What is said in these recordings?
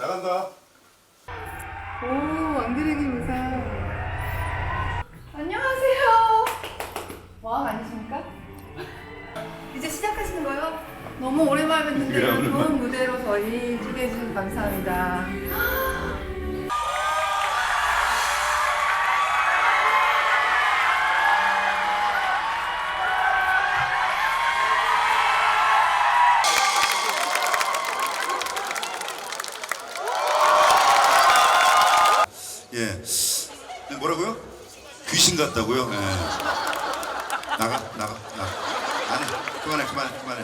나간다. 오, 왕드레기 무사. 안녕하세요. 왕 아니십니까? 이제 시작하시는 거예요? 너무 오랜만에 이런 오랜만에. 좋은 무대로 저희 소개해 주셔서 감사합니다. 예. 네, 뭐라고요? 귀신 같다고요? 예. 나가, 나가, 나가. 안 해. 그만해, 그만해, 그만해.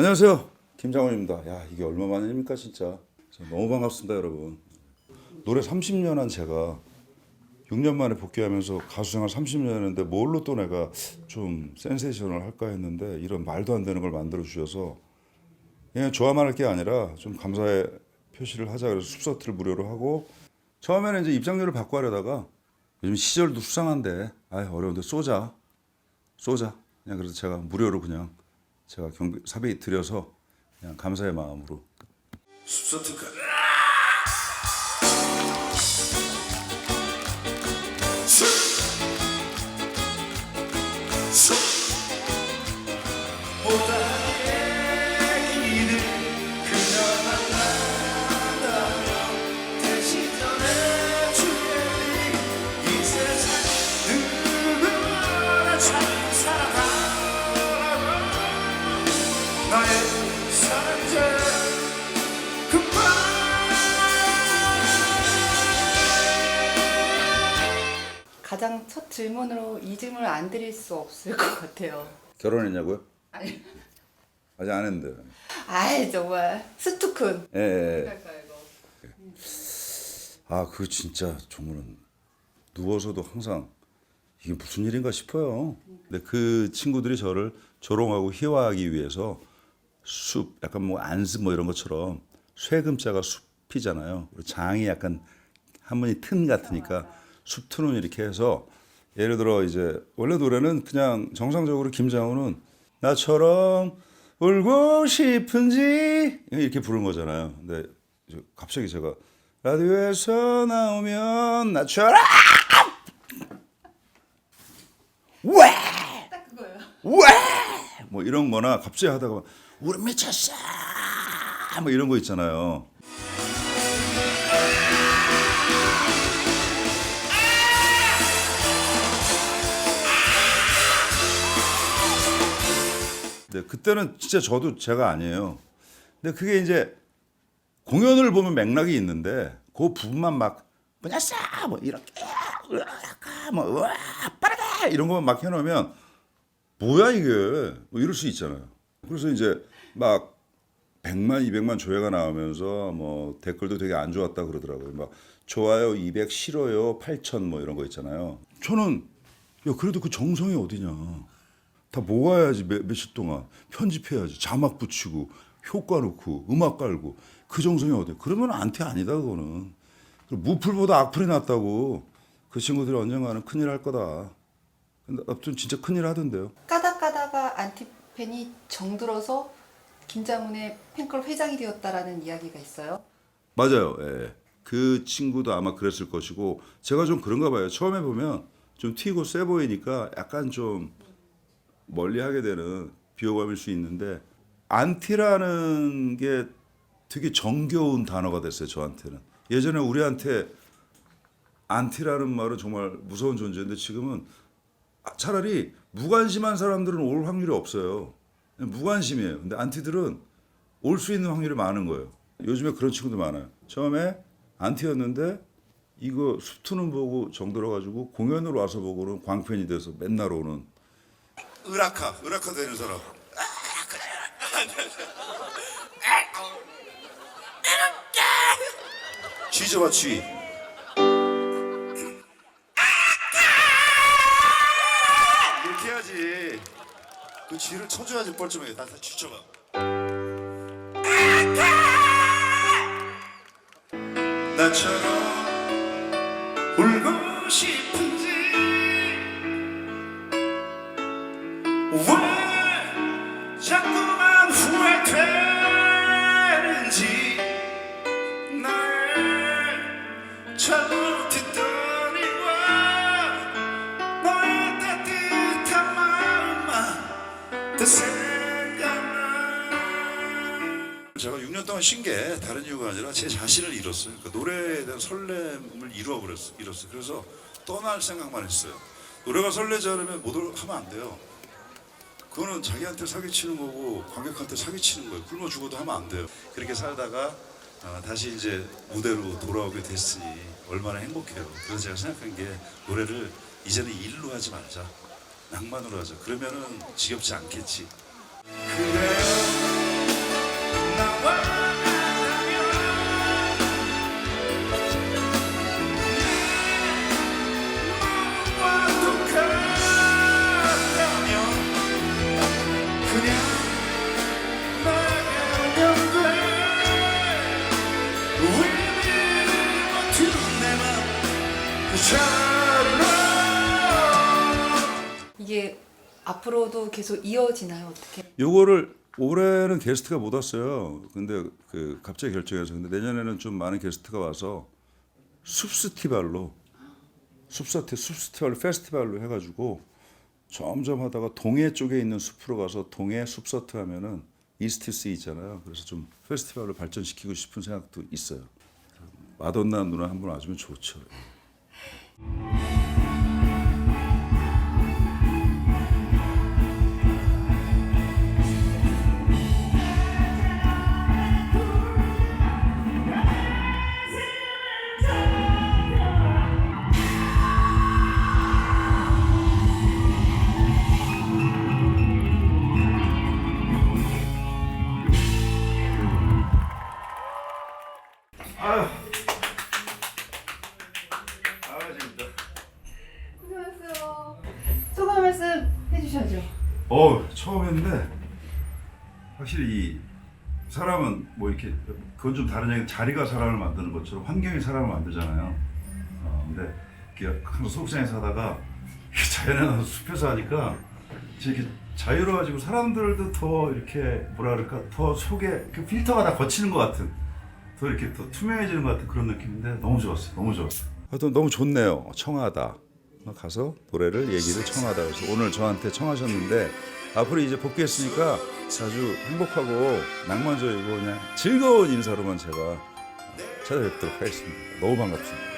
안녕하세요. 김장훈입니다. 야, 이게 얼마만입니까, 진짜. 저 너무 반갑습니다, 여러분. 노래 30년 한 제가 6년 만에 복귀하면서 가수 생활 30년 했는데 뭘로 또 내가 좀 센세이션을 할까 했는데 이런 말도 안 되는 걸 만들어 주셔서 그냥 좋아만 할 게 아니라 좀 감사의 표시를 하자 그래서 숲서트를 무료로 하고 처음에는 이제 입장료를 받고 하려다가 요즘 시절도 수상한데 아 어려운데 쏘자 쏘자 그냥 그래서 제가 무료로 그냥 제가 경비 사비 드려서 그냥 감사의 마음으로. 숲서트가 첫 질문으로 이 질문을 안 드릴 수 없을 것 같아요. 결혼했냐고요? 아니, 아직 안 했는데. 아이 정말 스투큰. 예. 예. 이거. 아, 그 진짜 정말은 누워서도 항상 이게 무슨 일인가 싶어요. 근데 그 친구들이 저를 조롱하고 희화하기 위해서 숲, 약간 뭐 안습 뭐 이런 것처럼 쇠금자가 숲이잖아요. 장이 약간 한문이 튼 같으니까 숲 트는 이렇게 해서 예를 들어 이제 원래 노래는 그냥 정상적으로 김장훈은 나처럼 울고 싶은지 이렇게 부른 거잖아요. 근데 이제 갑자기 제가 라디오에서 나오면 나처럼 왜? 딱 그거예요. 왜? 뭐 이런 거나 갑자기 하다가 우리 미쳤어 뭐 이런 거 있잖아요. 네, 그때는 진짜 저도 제가 아니에요. 근데 그게 이제 공연을 보면 맥락이 있는데 그 부분만 막 뿌냐싸 뭐 이렇게 으아까 뭐 우와 빠르다 이런 거만 막 해놓으면 뭐야 이게 뭐 이럴 수 있잖아요. 그래서 이제 막 100만 200만 조회가 나오면서 뭐 댓글도 되게 안 좋았다 그러더라고요. 막 좋아요 200 싫어요 8천 뭐 이런 거 있잖아요. 저는 야 그래도 그 정성이 어디냐. 다 모아야지 몇, 며칠 동안. 편집해야지. 자막 붙이고 효과 넣고 음악 깔고. 그 정성이 어디? 그러면 안티 아니다 그거는. 무풀보다 악플이 낫다고. 그 친구들이 언젠가는 큰일 할 거다. 근데 아무튼 진짜 큰일 하던데요. 까다가 안티팬이 정들어서 김장훈의 팬클럽 회장이 되었다라는 이야기가 있어요. 맞아요. 예. 그 친구도 아마 그랬을 것이고 제가 좀 그런가 봐요. 처음에 보면 좀 튀고 세 보이니까 약간 좀 멀리하게 되는 비호감일 수 있는데 안티라는 게 되게 정겨운 단어가 됐어요 저한테는. 예전에 우리한테 안티라는 말은 정말 무서운 존재인데 지금은 아, 차라리 무관심한 사람들은 올 확률이 없어요. 무관심이에요. 근데 안티들은 올 수 있는 확률이 많은 거예요. 요즘에 그런 친구들 많아요. 처음에 안티였는데 이거 숲트는 보고 정들어 가지고 공연으로 와서 보고는 광팬이 돼서 맨날 오는 으라카, 으라카 되는 사람. 쥐져봐, 쥐. 이렇게 해야지. 그 쥐를 쳐줘야지 뻘쭘해. 나다 쥐쳐봐. 제가 6년 동안 쉰 게 다른 이유가 아니라 제 자신을 잃었어요. 그러니까 노래에 대한 설렘을 잃어버렸어, 잃었어요. 그래서 떠날 생각만 했어요. 노래가 설레지 않으면 못 올- 하면 안 돼요. 그거는 자기한테 사기치는 거고 관객한테 사기치는 거예요. 굶어 죽어도 하면 안 돼요. 그렇게 살다가 아, 다시 이제 무대로 돌아오게 됐으니 얼마나 행복해요. 그래서 제가 생각한 게 노래를 이제는 일로 하지 말자. 낭만으로 하자. 그러면은 지겹지 않겠지. 그래 이게 앞으로도 계속 이어지나요? 어떻게? 요거를 올해는 게스트가 못 왔어요. 근데 그 갑자기 결정해서 근데 내년에는 좀 많은 게스트가 와서 숲스티발로 숲사티 숲스티발 페스티벌로 해가지고 점점 하다가 동해 쪽에 있는 숲으로 가서 동해 숲서트 하면은 이스티스 있잖아요. 그래서 좀 페스티벌로 발전시키고 싶은 생각도 있어요. 마돈나 누나 한분 와주면 좋죠. 어 처음 했는데 확실히 이 사람은 뭐 이렇게 그건 좀 다른 얘기 자리가 사람을 만드는 것처럼 환경이 사람을 만들잖아요. 어, 근데 이렇게 항상 속상해서 하다가 자연에 나서 숲에서 하니까 이렇게 자유로워가지고 사람들도 더 이렇게 뭐라 그럴까 더 속에 그 필터가 다 거치는 것 같은 더 이렇게 더 투명해지는 것 같은 그런 느낌인데 너무 좋았어요. 너무 좋았어요. 하여튼 너무 좋네요. 청하다. 가서 노래를 얘기를 청하다 그래서 오늘 저한테 청하셨는데 앞으로 이제 복귀했으니까 아주 행복하고 낭만적이고 그냥 즐거운 인사로만 제가 찾아뵙도록 하겠습니다. 너무 반갑습니다.